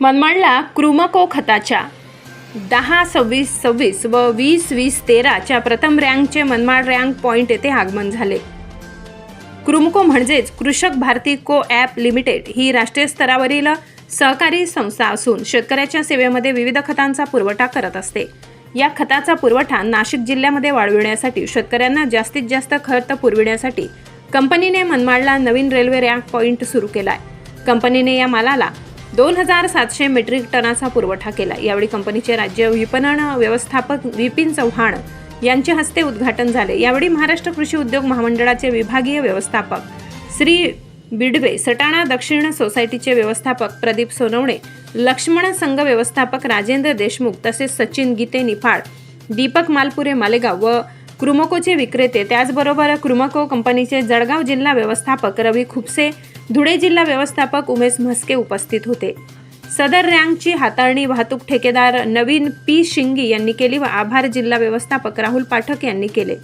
मनमाडला क्रुमको खताच्या दहा सव्वीस सव्वीस व वीस वीस तेराच्या प्रथम रँकचे मनमाड रँक पॉईंट येथे आगमन झाले. क्रुमको म्हणजेच कृषक भारती को ॲप लिमिटेड ही राष्ट्रीय स्तरावरील सहकारी संस्था असून शेतकऱ्याच्या सेवेमध्ये विविध खतांचा पुरवठा करत असते. या खताचा पुरवठा नाशिक जिल्ह्यामध्ये वाढविण्यासाठी शेतकऱ्यांना जास्तीत जास्त खत पुरविण्यासाठी कंपनीने मनमाडला नवीन रेल्वे रँक पॉईंट सुरू केला आहे कंपनीने या मालाला दोन हजार सातशे मेट्रिक टनाचा पुरवठा केला. यावेळी कंपनीचे राज्य विपणन व्यवस्थापक विपिन चव्हाण यांच्या हस्ते उद्घाटन झाले. यावेळी महाराष्ट्र कृषी उद्योग महामंडळाचे विभागीय व्यवस्थापक श्री बिडवे सटाणा दक्षिण सोसायटीचे व्यवस्थापक प्रदीप सोनवणे लक्ष्मण संघ व्यवस्थापक राजेंद्र देशमुख तसेच सचिन गीते निफाड दीपक मालपुरे मालेगाव व क्रुमकोचे विक्रेते त्याचबरोबर क्रुमको कंपनीचे जळगाव जिल्हा व्यवस्थापक रवी खुपसे धुळे जिल्हा व्यवस्थापक उमेश म्हस्के उपस्थित होते. सदर रँकची हाताळणी वाहतूक ठेकेदार नवीन पी शिंगी यांनी केली व आभार जिल्हा व्यवस्थापक राहुल पाठक यांनी केले.